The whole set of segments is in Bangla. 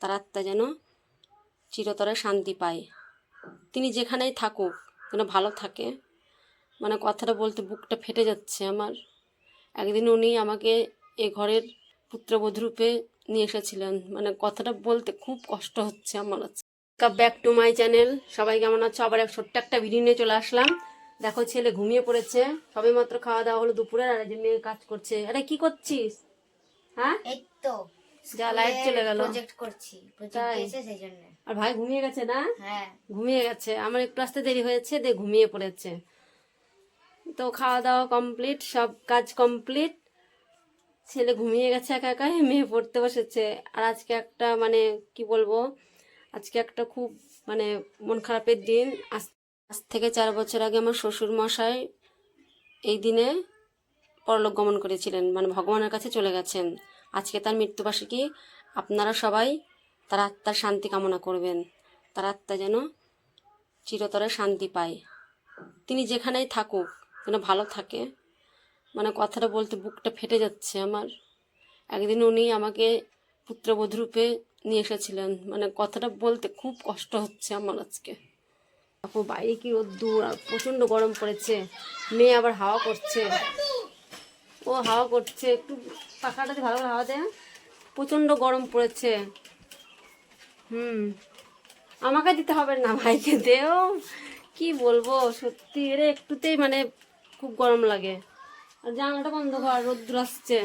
তার আত্মা যেন চিরতরে শান্তি পায়। তিনি যেখানেই থাকুক, যেন ভালো থাকে। মানে কথাটা বলতে বুকটা ফেটে যাচ্ছে আমার। একদিন উনি আমাকে এ ঘরের পুত্রবধূরূপে নিয়ে এসেছিলেন। মানে কথাটা বলতে খুব কষ্ট হচ্ছে আমার কাপ ব্যাক টু মাই চ্যানেল সবাই কেমন আছো? আবার এক ছোট্ট একটা ভিডিও নিয়ে চলে আসলাম। দেখো, ছেলে ঘুমিয়ে পড়েছে। সবে মাত্র খাওয়া দাওয়া হলো দুপুরে, আর মেয়ে কাজ করছে। আরে, কি করছিস? হ্যাঁ? এই তো। যা লাইট চলে গেল। প্রজেক্ট করছি প্রজেক্ট এসে সেই জন্য আর ভাই ঘুমিয়ে গেছে না? হ্যাঁ। ঘুমিয়ে গেছে। আমার একটু আসতে দেরি হয়েছে দিয়ে ঘুমিয়ে পড়েছে। তো খাওয়া দাওয়া কমপ্লিট সব কাজ কমপ্লিট ছেলে ঘুমিয়ে গেছে একা একাই মেয়ে পড়তে বসেছে। আর আজকে একটা মানে কি বলব আজকে একটা খুব মানে মন খারাপের দিন। আজ আজ থেকে চার বছর আগে আমার শ্বশুর মশাই এই দিনে পরলোক গমন করেছিলেন। মানে ভগবানের কাছে চলে গেছেন। আজকে তার মৃত্যুবার্ষিকী আপনারা সবাই তার আত্মার শান্তি কামনা করবেন। তার আত্মা যেন চিরতরে শান্তি পায়। তিনি যেখানেই থাকুক, যেন ভালো থাকে। মানে কথাটা বলতে বুকটা ফেটে যাচ্ছে আমার। একদিন উনি আমাকে পুত্রবধূ রূপে নিয়ে এসেছিলেন। মানে কথাটা বলতে খুব কষ্ট হচ্ছে আমার আজকে। আপু, বাইরে কি রোদ্দুর? প্রচণ্ড গরম পড়েছে। মেয়ে আবার হাওয়া করছে। ও হাওয়া করছে, একটু পাখাটাতে ভালো করে হাওয়া দেয়, প্রচণ্ড গরম পড়েছে। হুম, আমাকে দিতে হবে না ভাইকে, দেও। কি বলব, সত্যি রে একটুতেই মানে খুব গরম লাগে। আর জানলাটা বন্ধ কর, রোদ্দুর আসছে।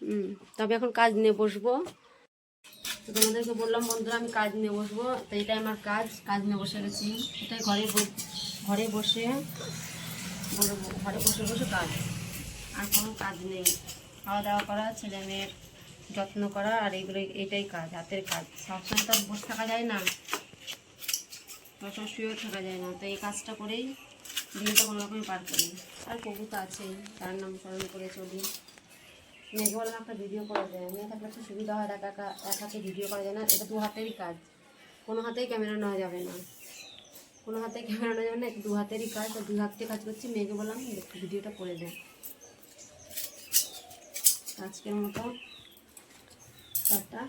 হুম, তবে এখন কাজ নিয়ে বসবো। তোমাদেরকে বললাম, বন্ধুরা, আমি কাজ নিয়ে বসবো। তো এটাই আমার কাজ কাজ নিয়ে বসে গেছি। এটাই ঘরে ঘরে বসে ঘরে বসে বসে কাজ। আর কোনো কাজ নেই। খাওয়া দাওয়া করা, ছেলে মেয়ের যত্ন করা আর এইগুলো এটাই কাজ, হাতের কাজ। সবসময় তো বসে থাকা যায় না। সবসময় শুয়েও থাকা যায় না। তো এই কাজটা করেই দিনটা কোনো রকমই পার করি। আর প্রভু তো আছেই, তার নাম স্মরণ করে চলি। মেঘে বললাম, একটা ভিডিও করা যায় মেয়ে থাকলে একটু সুবিধা হয়, একা একা, এক হাতে ভিডিও করা যায় না। এটা দু হাতেরই কাজ। কোনো হাতেই ক্যামেরা নেওয়া যাবে না। কোনো হাতে ক্যামেরা নেওয়া যাবে না দু হাতেরই কাজ। দু হাতে কাজ করছি। মেয়েকে বললাম ভিডিওটা করে দেয় আজকের মতো টাটা।